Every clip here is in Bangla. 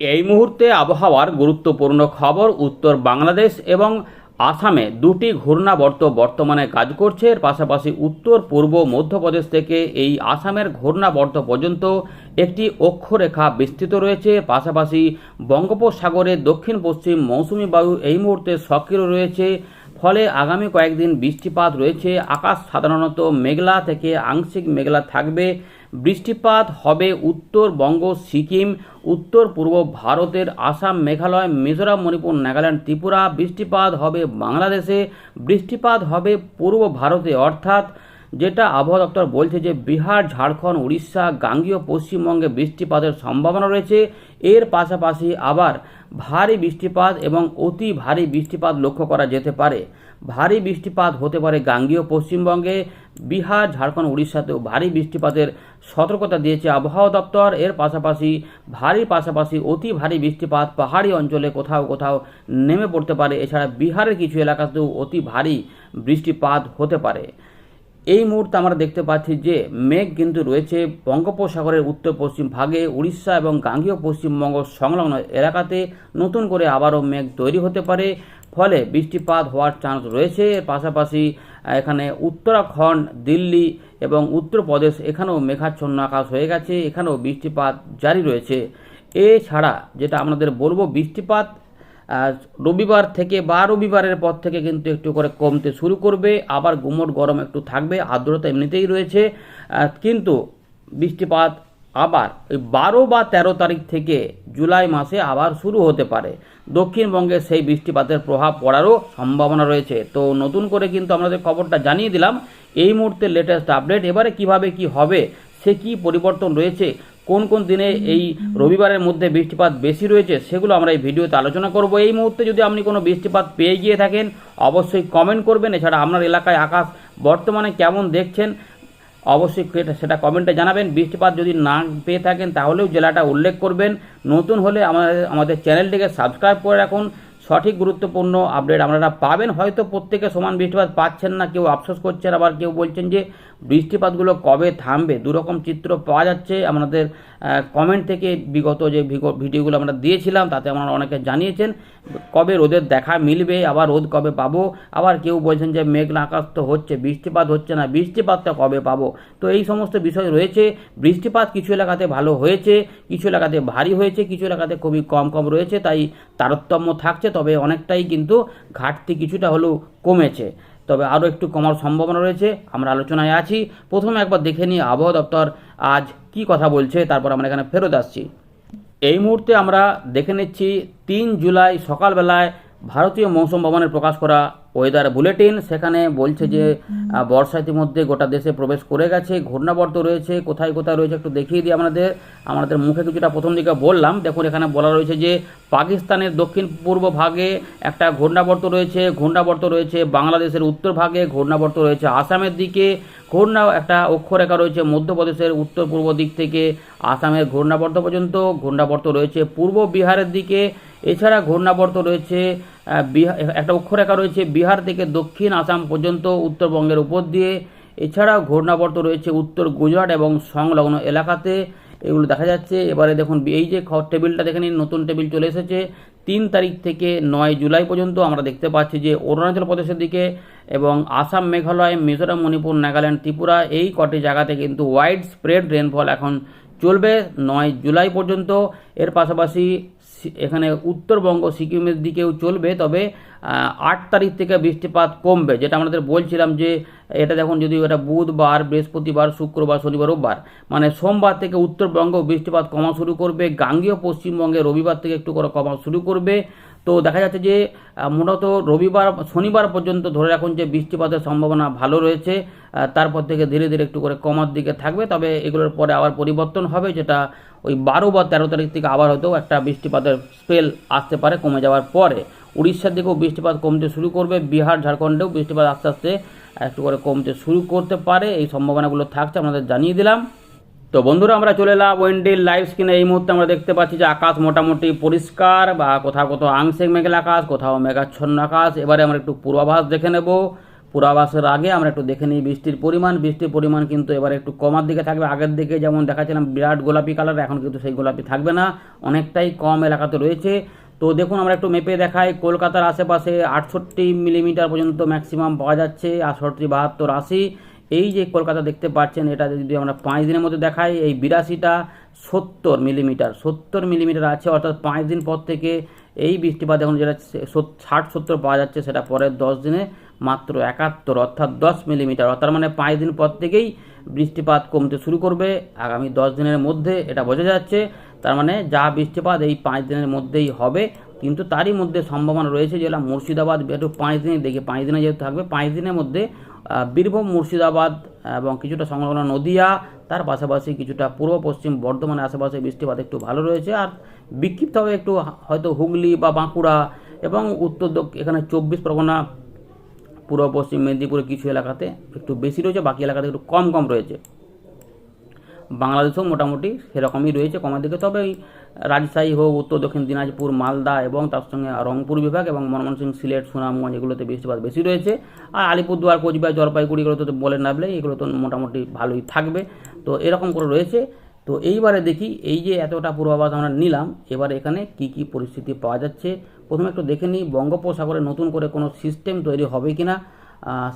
এই মুহূর্তে আবহাওয়ার গুরুত্বপূর্ণ খবর উত্তর বাংলাদেশ এবং আসামে দুটি ঘূর্ণাবর্ত বর্তমানে কাজ করছে। এর পাশাপাশি উত্তর, পূর্ব, মধ্যপ্রদেশ থেকে এই আসামের ঘূর্ণাবর্ত পর্যন্ত একটি অক্ষরেখা বিস্তৃত রয়েছে। পাশাপাশি বঙ্গোপসাগরে দক্ষিণ, পশ্চিম মৌসুমি বায়ু এই মুহূর্তে সক্রিয় রয়েছে। ফলে আগামী কয়েকদিন বৃষ্টিপাত রয়েছে। আকাশ সাধারণত মেঘলা থেকে আংশিক মেঘলা থাকবে। বৃষ্টিপাত হবে উত্তরবঙ্গ সিকিম, উত্তর পূর্ব ভারতের আসাম, মেঘালয়, মিজোরাম, মণিপুর, নাগাল্যান্ড, ত্রিপুরা। বৃষ্টিপাত হবে বাংলাদেশে, বৃষ্টিপাত হবে পূর্ব ভারতে। অর্থাৎ যেটা আবহাওয়া দপ্তর বলছে যে বিহার, ঝাড়খণ্ড, উড়িষ্যা, গাঙ্গীয়, পশ্চিমবঙ্গে বৃষ্টিপাতের সম্ভাবনা রয়েছে। এর পাশাপাশি আবার ভারী বৃষ্টিপাত এবং অতি ভারী বৃষ্টিপাত লক্ষ্য করা যেতে পারে। ভারী বৃষ্টিপাত হতে পারে গাঙ্গীয় পশ্চিমবঙ্গে। বিহার, ঝাড়খণ্ড, উড়িষ্যাতেও ভারী বৃষ্টিপাতের সতর্কতা দিয়েছে আবহাওয়া দপ্তর। এর পাশাপাশি ভারী পাশাপাশি অতি ভারী বৃষ্টিপাত পাহাড়ি অঞ্চলে কোথাও কোথাও নেমে পড়তে পারে। এছাড়া বিহারের কিছু এলাকাতেও অতি ভারী বৃষ্টিপাত হতে পারে। এই মুহূর্তে আমরা দেখতে পাচ্ছি যে মেঘ কিন্তু রয়েছে বঙ্গোপসাগরের উত্তর পশ্চিম ভাগে, উড়িষ্যা এবং গাঙ্গীয় পশ্চিমবঙ্গ সংলগ্ন এলাকাতে। নতুন করে আবারও মেঘ তৈরি হতে পারে, ফলে বৃষ্টিপাত হওয়ার চান্স রয়েছে। পাশাপাশি এখানে উত্তরাখণ্ড, দিল্লি এবং উত্তরপ্রদেশ এখানেও মেঘাচ্ছন্ন আকাশ হয়ে গেছে। এখানেও বৃষ্টিপাত জারি রয়েছে। এছাড়া যেটা আমাদের বলব, বৃষ্টিপাত রবিবার থেকে বা রবিবারের পর থেকে কিন্তু একটু করে কমতে শুরু করবে। আবার গুমট গরম একটু থাকবে, আর্দ্রতা এমনিতেই রয়েছে। কিন্তু বৃষ্টিপাত আবার ওই বারো বা তেরো তারিখ থেকে জুলাই মাসে আবার শুরু হতে পারে। দক্ষিণবঙ্গে সেই বৃষ্টিপাতের প্রভাব পড়ারও সম্ভাবনা রয়েছে। তো নতুন করে কিন্তু আমাদের খবরটা জানিয়ে দিলাম, এই মুহূর্তে লেটেস্ট আপডেট এবারে কীভাবে কি হবে, সে কি পরিবর্তন রয়েছে কোন কোন দিনে এই রবিবারের মধ্যে বৃষ্টিপাত বেশি রয়েছে সেগুলো আমরা এই ভিডিওতে আলোচনা করব। এই মুহূর্তে যদি আপনি কোনো বৃষ্টিপাত পেয়ে গিয়ে থাকেন, অবশ্যই কমেন্ট করবেন। এছাড়া আপনার এলাকায় আকাশ বর্তমানে কেমন দেখছেন, অবশ্যই সেটা- কমেন্টে জানাবেন। বৃষ্টিপাত যদি না পেয়ে থাকেন, তাহলেও জেলাটা উল্লেখ করবেন। নতুন হলে আমাদের আমাদের চ্যানেলটিকে সাবস্ক্রাইব করে রাখুন। সঠিক গুরুত্বপূর্ণ আপডেট আপনারা পাবেন। হয়তো প্রত্যেকে সমান বৃষ্টিপাত পাচ্ছেন না, কেউ আফসোস করছেন, আবার কেউ বলছেন যে বৃষ্টিপাতগুলো কবে থামবে? দুরকম চিত্র পাওয়া যাচ্ছে। আমাদের কমেন্ট থেকে বিগত যে ভিডিওগুলো আমরা দিয়েছিলাম, তাতে আমরা অনেকে জানিয়েছেন, কবে রোদের দেখা মিলবে, আবার রোদ কবে পাবো? আবার কেউ বলছেন যে মেঘলা আকাশ তো হচ্ছে, বৃষ্টিপাত হচ্ছে না, বৃষ্টিপাতটা কবে পাবো? তো এই সমস্ত বিষয় রয়েছে। বৃষ্টিপাত কিছু এলাকাতে ভালো হয়েছে, কিছু এলাকাতে ভারী হয়েছে, কিছু এলাকাতে খুবই কম কম রয়েছে, তাই তারতম্য থাকছে। তবে অনেকটাই কিন্তু ঘাটতি কিছুটা হলেও কমেছে। তবে আরও একটু কমার সম্ভাবনা রয়েছে, আমরা আলোচনায় আছি। প্রথমে একবার দেখে নিই আবহাওয়া দপ্তর আজ কি কথা বলছে, তারপর আমরা এখানে ফেরত আসছি। এই মুহূর্তে আমরা দেখে নিচ্ছি, তিন জুলাই সকালবেলায় ভারতীয় মৌসুম ভবনের প্রকাশ করা ওয়েদার বুলেটিন সেখানে বলছে যে বর্ষা ইতিমধ্যে গোটা দেশে প্রবেশ করে গেছে ঘূর্ণাবর্ত রয়েছে কোথায় কোথায় রয়েছে একটু দেখিয়ে দিই আমাদের আমাদের মুখে কিছুটা প্রথম দিকে বললাম। দেখুন এখানে বলা রয়েছে যে পাকিস্তানের দক্ষিণ পূর্ব ভাগে একটা ঘূর্ণাবর্ত রয়েছে ঘূর্ণাবর্ত রয়েছে বাংলাদেশের উত্তর ভাগে ঘূর্ণাবর্ত রয়েছে আসামের দিকে ঘূর্ণা একটা অক্ষরেখা রয়েছে মধ্যপ্রদেশের উত্তর পূর্ব দিক থেকে আসামের ঘূর্ণাবর্ত পর্যন্ত ঘূর্ণাবর্ত রয়েছে পূর্ব বিহারের দিকে এছাড়া ঘূর্ণাবর্ত রয়েছে একটা অক্ষরেখা রয়েছে, বিহার থেকে দক্ষিণ আসাম পর্যন্ত উত্তরবঙ্গের উপর দিয়ে। এছাড়াও ঘূর্ণাবর্ত রয়েছে উত্তর গুজরাট এবং সংলগ্ন এলাকাতে। এগুলো দেখা যাচ্ছে। এবারে দেখুন, এই যে খ- টেবিলটা দেখে নিন, নতুন টেবিল চলে এসেছে। তিন তারিখ থেকে নয় জুলাই পর্যন্ত আমরা দেখতে পাচ্ছি যে অরুণাচল প্রদেশের দিকে এবং আসাম, মেঘালয়, মিজোরাম, মণিপুর, নাগাল্যান্ড, ত্রিপুরা এই কটি জায়গাতে কিন্তু ওয়াইড স্প্রেড রেনফল এখন চলবে। নয় জুলাই পর্যন্ত। এর পাশাপাশি এখানে উত্তরবঙ্গ সিকিমের দিকেও চলবে, তবে আট তারিখ থেকে বৃষ্টিপাত কমবে, যেটা আমাদের বলছিলাম যে, এটা দেখুন যদি এটা বুধবার, বৃহস্পতিবার, শুক্রবার, শনিবার, রোববার মানে সোমবার থেকে উত্তরবঙ্গ বৃষ্টিপাত কমা শুরু করবে, গাঙ্গীয় পশ্চিমবঙ্গে রবিবার থেকে একটু করে কমা শুরু করবে তো দেখা যাচ্ছে যে মূলত রবিবার, শনিবার পর্যন্ত ধরে রাখুন যে বৃষ্টিপাতের সম্ভাবনা ভালো রয়েছে তারপর থেকে ধীরে ধীরে একটু করে কমার দিকে থাকবে, তবে এগুলোর পরে আবার পরিবর্তন হবে, যেটা ওই বারো বা তেরো তারিখ থেকে আবার হয়তো একটা বৃষ্টিপাতের স্পেল আসতে পারে কমে যাওয়ার পরে। উড়িষ্যার দিকেও বৃষ্টিপাত কমতে শুরু করবে, বিহার, ঝাড়খণ্ডেও বৃষ্টিপাত আস্তে আস্তে একটু করে কমতে শুরু করতে পারে, এই সম্ভাবনাগুলো থাকছে, আপনাদের জানিয়ে দিলাম। তো বন্ধুরা, আমরা চলে এলাম ওয়েন্ডিল লাইভ স্ক্রিনে এই মুহূর্তে আমরা দেখতে পাচ্ছি যে আকাশ মোটামুটি পরিষ্কার বা কোথাও কোথাও আংশিক মেঘলা আকাশ, কোথাও মেঘাচ্ছন্ন আকাশ। এবারে আমরা একটু পূর্বাভাস দেখে নেব। পূর্বাভাসের আগে আমরা একটু দেখে নিই বৃষ্টির পরিমাণ। বৃষ্টির পরিমাণ কিন্তু এবার একটু কমার দিকে থাকবে। আগের দিকে যেমন দেখাচ্ছিলাম, বিরাট গোলাপি কালার এখন কিন্তু সেই গোলাপি থাকবে না। অনেকটাই কম এলাকাতে রয়েছে। তো দেখুন, আমরা একটু মেপে দেখাই। কলকাতার আশেপাশে আটষট্টি মিলিমিটার পর্যন্ত ম্যাক্সিমাম পাওয়া যাচ্ছে। আটষট্টি, বাহাত্তর, আশি। এই যে কলকাতা দেখতে পাচ্ছেন, এটা যদি আমরা পাঁচ দিনের মধ্যে দেখাই, এই বিরাশিটা সত্তর মিলিমিটার সত্তর মিলিমিটার আছে, অর্থাৎ পাঁচ দিন পর থেকে এই বৃষ্টিপাত এখন যেটা ষাট, সত্তর পাওয়া যাচ্ছে, সেটা পরের দশ দিনে মাত্র একাত্তর, অর্থাৎ দশ মিলিমিটার, অর্থাৎ মানে পাঁচ দিন পর থেকেই বৃষ্টিপাত কমতে শুরু করবে। আগামী দশ দিনের মধ্যে এটা বোঝা যাচ্ছে, তার মানে যা বৃষ্টিপাত এই পাঁচ দিনের মধ্যেই হবে, কিন্তু তারই মধ্যে সম্ভাবনা রয়েছে যেটা মুর্শিদাবাদ, একটু পাঁচ দিনে দেখি পাঁচ দিনে যেহেতু থাকবে, পাঁচ দিনের মধ্যে বীরভূম, মুর্শিদাবাদ এবং কিছুটা সংলগ্ন নদিয়া, তার পাশাপাশি কিছুটা পূর্ব, পশ্চিম বর্ধমানের আশেপাশে বৃষ্টিপাত একটু ভালো রয়েছে। আর বিক্ষিপ্তভাবে একটু হয়তো হুগলি বা বাঁকুড়া এবং উত্তর এখানে চব্বিশ পরগনা, পূর্ব, পশ্চিম মেদিনীপুরের কিছু এলাকাতে একটু বেশি রয়েছে, বাকি এলাকাতে একটু কম কম রয়েছে। বাংলাদেশেও মোটামুটি সেরকমই রয়েছে কমার দিকে। তবে এই রাজশাহী হোক, উত্তর, দক্ষিণ, দিনাজপুর, মালদা এবং তার সঙ্গে রংপুর বিভাগ এবং ময়মনসিংহ সিলেট, সুনামগঞ্জ এগুলোতে বৃষ্টিপাত বেশি রয়েছে। আর আলিপুরদুয়ার, কোচবিহার, জলপাইগুড়ি এগুলো তো বলে নামলে এগুলো তো মোটামুটি ভালোই থাকবে। তো এরকম করে রয়েছে। তো এইবারে দেখি এই যে এতটা পূর্বাভাস আমরা নিলাম, এবারে এখানে কি কি পরিস্থিতি পাওয়া যাচ্ছে? প্রথমে একটু দেখে নিই, বঙ্গোপসাগরে নতুন করে কোনো সিস্টেম তৈরি হবে কি না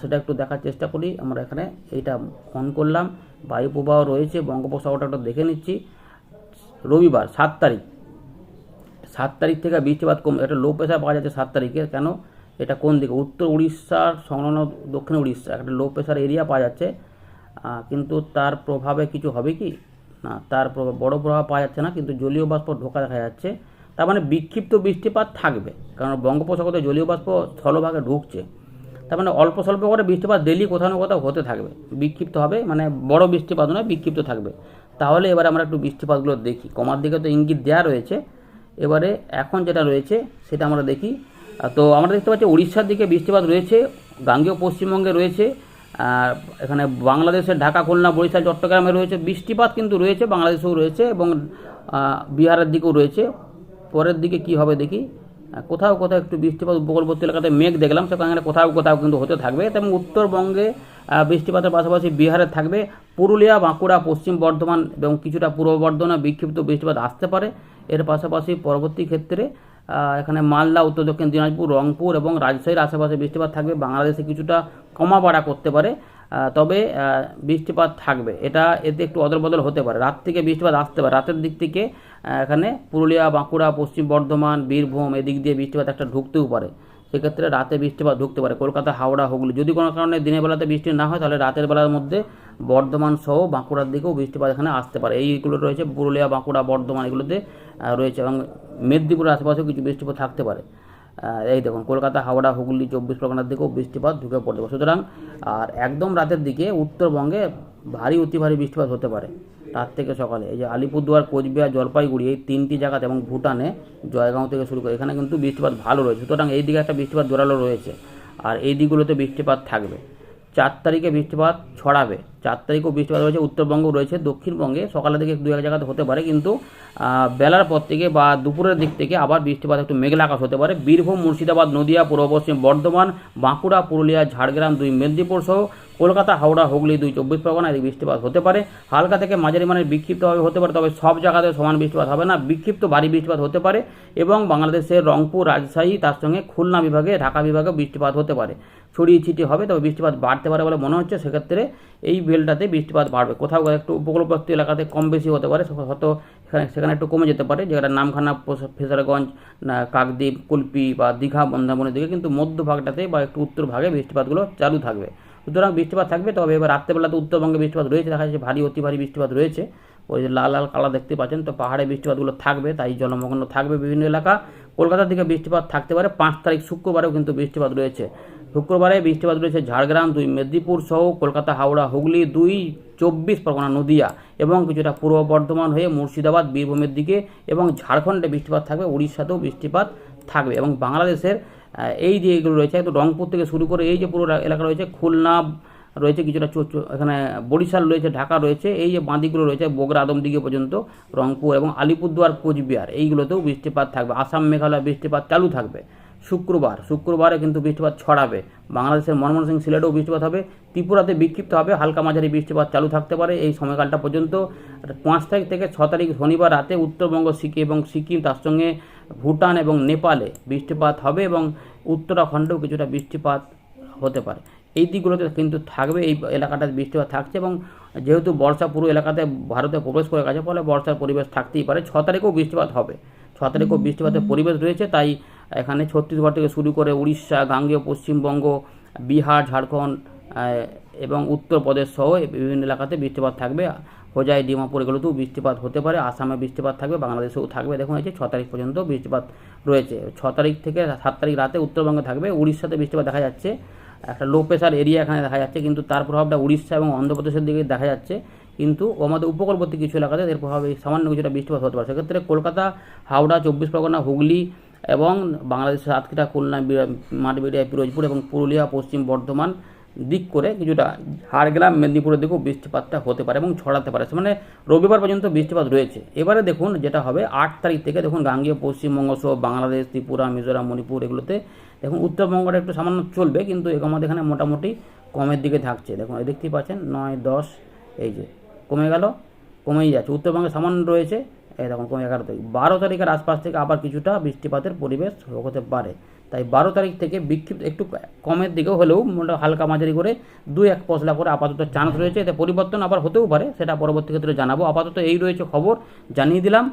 সেটা একটু দেখার চেষ্টা করি। আমরা এখানে এইটা অন করলাম। বায়ু প্রবাহ রয়েছে, বঙ্গোপসাগরটা একটু দেখে নিচ্ছি। রবিবার, সাত তারিখ। সাত তারিখ থেকে বৃষ্টিপাত কম একটা লো প্রেশার পাওয়া যাচ্ছে সাত তারিখে। কেন? এটা কোন দিকে? উত্তর উড়িষ্যার, সংলগ্ন দক্ষিণ উড়িষ্যা। একটা লো প্রেশার এরিয়া পাওয়া যাচ্ছে। কিন্তু তার প্রভাবে কিছু হবে কি? না, তার বড় প্রভাব পাওয়া যাচ্ছে না, কিন্তু জলীয় বাষ্প ঢোকা দেখা যাচ্ছে। তার মানে বিক্ষিপ্ত বৃষ্টিপাত থাকবে। কারণ বঙ্গোপসাগরে জলীয় বাষ্প স্থলভাগে ঢুকছে। তার মানে অল্প স্বল্প করে বৃষ্টিপাত ডেলি কোথাও না কোথাও হতে থাকবে। বিক্ষিপ্ত হবে মানে বড় বৃষ্টিপাত নয়, বিক্ষিপ্ত থাকবে। তাহলে এবারে আমরা একটু বৃষ্টিপাতগুলো দেখি। কমার দিকে তো ইঙ্গিত দেওয়া রয়েছে। এবারে এখন যেটা রয়েছে, সেটা আমরা দেখি। তো আমরা দেখতে পাচ্ছি উড়িষ্যার দিকে বৃষ্টিপাত রয়েছে, গাঙ্গেয় পশ্চিমবঙ্গে রয়েছে, আর এখানে বাংলাদেশের ঢাকা, খুলনা, বরিশাল, চট্টগ্রামে রয়েছে। বৃষ্টিপাত কিন্তু রয়েছে, বাংলাদেশেও রয়েছে এবং বিহারের দিকেও রয়েছে। পরের দিকে কি হবে দেখি। কোথাও কোথাও একটু বৃষ্টিপাত উপকূলবর্তী এলাকাতে মেঘ দেখলাম সেখানে কোথাও কোথাও কিন্তু হতে থাকবে। এবং উত্তরবঙ্গে বৃষ্টিপাতের পাশাপাশি বিহারে থাকবে। পুরুলিয়া, বাঁকুড়া, পশ্চিম বর্ধমান এবং কিছুটা পূর্ব বর্ধমানে বিক্ষিপ্ত বৃষ্টিপাত আসতে পারে। এর পাশাপাশি পরবর্তী ক্ষেত্রে এখানে মালদা, উত্তর দক্ষিণ দিনাজপুর, রংপুর এবং রাজশাহীর আশেপাশে বৃষ্টিপাত থাকবে। বাংলাদেশে কিছুটা কমা বাড়া করতে পারে। তবে বৃষ্টিপাত থাকবে। এটা এতে একটু অদল বদল হতে পারে। রাত থেকে বৃষ্টিপাত আসতে পারে। রাতের দিক থেকে এখানে পুরুলিয়া, বাঁকুড়া, পশ্চিম বর্ধমান, বীরভূম এদিক দিয়ে বৃষ্টিপাত একটা ঢুকতেও পারে। সেক্ষেত্রে রাতে বৃষ্টিপাত ঢুকতে পারে। কলকাতা, হাওড়া, হুগলি। যদি কোনো কারণে দিনের বেলাতে বৃষ্টি না হয়, তাহলে রাতের বেলার মধ্যে বর্ধমান সহ বাঁকুড়ার দিকেও বৃষ্টিপাত এখানে আসতে পারে। এইগুলো রয়েছে পুরুলিয়া, বাঁকুড়া, বর্ধমান এগুলোতে রয়েছে এবং মেদিনীপুরের আশেপাশেও কিছু বৃষ্টিপাত থাকতে পারে। এই দেখুন, কলকাতা, হাওড়া, হুগলি, চব্বিশ পরগনার দিকেও বৃষ্টিপাত ঢুকে পড়তে পারে সুতরাং, আর একদম রাতের দিকে উত্তরবঙ্গে ভারী, অতি ভারী বৃষ্টিপাত হতে পারে। রাত থেকে সকালে। এই যে আলিপুরদুয়ার, কোচবিহার, জলপাইগুড়ি এই তিনটি জায়গাতে এবং ভুটানে, জয়গাঁও থেকে শুরু করে, এখানে কিন্তু বৃষ্টিপাত ভালো রয়েছে। সুতরাং এই দিকে একটা বৃষ্টিপাত জোরালো রয়েছে। আর এই দিকগুলোতে বৃষ্টিপাত থাকবে। চার তারিখে বৃষ্টিপাত ছড়াবে। চার তারিখেও বৃষ্টিপাত রয়েছে উত্তরবঙ্গ রয়েছে, দক্ষিণবঙ্গে সকালের দিকে দু এক জায়গাতে হতে পারে, কিন্তু বেলার পর থেকে বা দুপুরের দিক থেকে আবার বৃষ্টিপাত একটু মেঘলা আকাশ হতে পারে। বীরভূম, মুর্শিদাবাদ, নদিয়া, পূর্ব পশ্চিম বর্ধমান, বাঁকুড়া, পুরুলিয়া, ঝাড়গ্রাম দুই মেদিনীপুর সহ কলকাতা, হাওড়া, হুগলি দুই চব্বিশ পরগনা এদিকে বৃষ্টিপাত হতে পারে। হালকা থেকে মাঝারি মানের বিক্ষিপ্তভাবে হতে পারে, তবে সব জায়গাতে সমান বৃষ্টিপাত হবে না। বিক্ষিপ্ত ভারী বৃষ্টিপাত হতে পারে এবং বাংলাদেশের রংপুর, রাজশাহী, তার সঙ্গে খুলনা বিভাগে, ঢাকা বিভাগে বৃষ্টিপাত হতে পারে। ছড়িয়ে ছিটিয়ে হবে, তবে বৃষ্টিপাত বাড়তে পারে বলে মনে হচ্ছে। সেক্ষেত্রে এই বেলটাতে বৃষ্টিপাত বাড়বে। কোথাও একটু উপকূলবর্তী এলাকাতে কম বেশি হতে পারে হয়তো সেখানে সেখানে একটু কমে যেতে পারে। যেটা নামখানা ফেসারগঞ্জ কাকদ্বীপ, কুলপি বা দীঘা মন্দারমণির দিকে কিন্তু মধ্যভাগটাতে বা একটু উত্তর ভাগে বৃষ্টিপাতগুলো চালু থাকবে। সুতরাং বৃষ্টিপাত থাকবে, তবে এবার রাত্রেবেলাতে উত্তরবঙ্গে বৃষ্টিপাত রয়েছে। দেখা যাচ্ছে ভারী, অতি ভারী বৃষ্টিপাত রয়েছে। ওই যে লাল লাল কালা দেখতে পাচ্ছেন, তো পাহাড়ে বৃষ্টিপাতগুলো থাকবে, তাই জলমগ্ন থাকবে বিভিন্ন এলাকা। কলকাতার দিকে বৃষ্টিপাত থাকতে পারে। পাঁচ তারিখ শুক্রবারেও কিন্তু বৃষ্টিপাত রয়েছে। শুক্রবারে বৃষ্টিপাত রয়েছে ঝাড়গ্রাম দুই, মেদিনীপুর সহ কলকাতা, হাওড়া, হুগলি দুই, চব্বিশ পরগনা, নদিয়া এবং কিছুটা পূর্ব বর্ধমান হয়ে মুর্শিদাবাদ, বীরভূমের দিকে এবং ঝাড়খণ্ডে বৃষ্টিপাত থাকবে, উড়িষ্যাতেও বৃষ্টিপাত থাকবে এবং বাংলাদেশের এই যে এগুলো রয়েছে, একদম রংপুর থেকে শুরু করে এই যে পুরো এলাকা রয়েছে, খুলনা রয়েছে, কিছুটা এখানে বরিশাল রয়েছে, ঢাকা রয়েছে, এই যে বাঁদিকগুলো রয়েছে, বগুড়া আদমদিঘি পর্যন্ত, রংপুর এবং আলিপুরদুয়ার, কোচবিহার, এইগুলোতেও বৃষ্টিপাত থাকবে, আসাম, মেঘালয় বৃষ্টিপাত চালু থাকবে। শুক্রবার, শুক্রবারে কিন্তু বৃষ্টিপাত ছড়াবে। বাংলাদেশের মনমোহন সিং সিলেটেও বৃষ্টিপাত হবে। ত্রিপুরাতে বিক্ষিপ্ত হবে। হালকা মাঝারি বৃষ্টিপাত চালু থাকতে পারে এই সময়কালটা পর্যন্ত। পাঁচ তারিখ থেকে ছ তারিখ শনিবার রাতে উত্তরবঙ্গ, সিকিম এবং সিকিম, তার সঙ্গে ভুটান এবং নেপালে বৃষ্টিপাত হবে এবং উত্তরাখণ্ডেও কিছুটা বৃষ্টিপাত হতে পারে। এই দিকগুলোতে কিন্তু থাকবে, এই এলাকাটাতে বৃষ্টিপাত থাকছে এবং যেহেতু বর্ষা পুরো এলাকাতে ভারতে প্রবেশ করে গেছে, ফলে বর্ষার পরিবেশ থাকতেই পারে। ছ তারিখেও বৃষ্টিপাত হবে। ছ তারিখেও বৃষ্টিপাতের পরিবেশ রয়েছে, তাই এখানে ছত্তিশগড় থেকে শুরু করে উড়িষ্যা, গাঙ্গেয়, পশ্চিমবঙ্গ, বিহার, ঝাড়খণ্ড এবং উত্তরপ্রদেশ সহ বিভিন্ন এলাকাতে বৃষ্টিপাত থাকবে। হোজাই, ডিমাপুর এগুলোতেও বৃষ্টিপাত হতে পারে, আসামে বৃষ্টিপাত থাকবে, বাংলাদেশেও থাকবে। দেখুন, এই যে ছ তারিখ পর্যন্ত বৃষ্টিপাত রয়েছে। ছ তারিখ থেকে সাত তারিখ রাতে উত্তরবঙ্গে থাকবে, উড়িষ্যাতে বৃষ্টিপাত দেখা যাচ্ছে। একটা লো প্রেশার এরিয়া এখানে দেখা যাচ্ছে, কিন্তু তার প্রভাবটা উড়িষ্যা এবং অন্ধ্রপ্রদেশের দিকে দেখা যাচ্ছে। কিন্তু আমাদের উপকূলবর্তী কিছু এলাকাতে এর প্রভাবে সামান্য কিছুটা বৃষ্টিপাত হতে পারে। সেক্ষেত্রে কলকাতা, হাওড়া, চব্বিশ পরগনা, হুগলি এবং বাংলাদেশের সাতক্ষীরা, খুলনা মাঠবেড়িয়া পিরোজপুর এবং পুরুলিয়া, পশ্চিম বর্ধমান দিক করে কিছুটা ঝাড়গ্রাম মেদিনীপুরের দিকেও বৃষ্টিপাতটা হতে পারে এবং ছড়াতে পারে। মানে রবিবার পর্যন্ত বৃষ্টিপাত রয়েছে। এবারে দেখুন যেটা হবে আট তারিখ থেকে দেখুন গাঙ্গীয়, পশ্চিমবঙ্গ সহ বাংলাদেশ, ত্রিপুরা, মিজোরাম, মণিপুর এগুলোতে দেখুন উত্তরবঙ্গটা একটু সামান্য চলবে কিন্তু আমাদের এখানে মোটামুটি কমের দিকে থাকছে। দেখুন দেখতেই পাচ্ছেন নয়, দশ, এই যে কমে গেল, কমেই যাচ্ছে। উত্তরবঙ্গে সামান্য রয়েছে দেখুন কমে এগারো তারিখ বারো তারিখের আশপাশ থেকে আবার কিছুটা বৃষ্টিপাতের পরিবেশ হতে পারে। তাই বারো তারিখ থেকে বিক্ষিপ্ত একটু কমের দিকে হলেও মোটা হালকা মাঝারি করে দু এক পশলা করে আপাতত চান্স রয়েছে। এতে পরিবর্তন আবার হতেও পারে, সেটা পরবর্তী ক্ষেত্রে জানাব। আপাতত এই রয়েছে খবর, জানিয়ে দিলাম।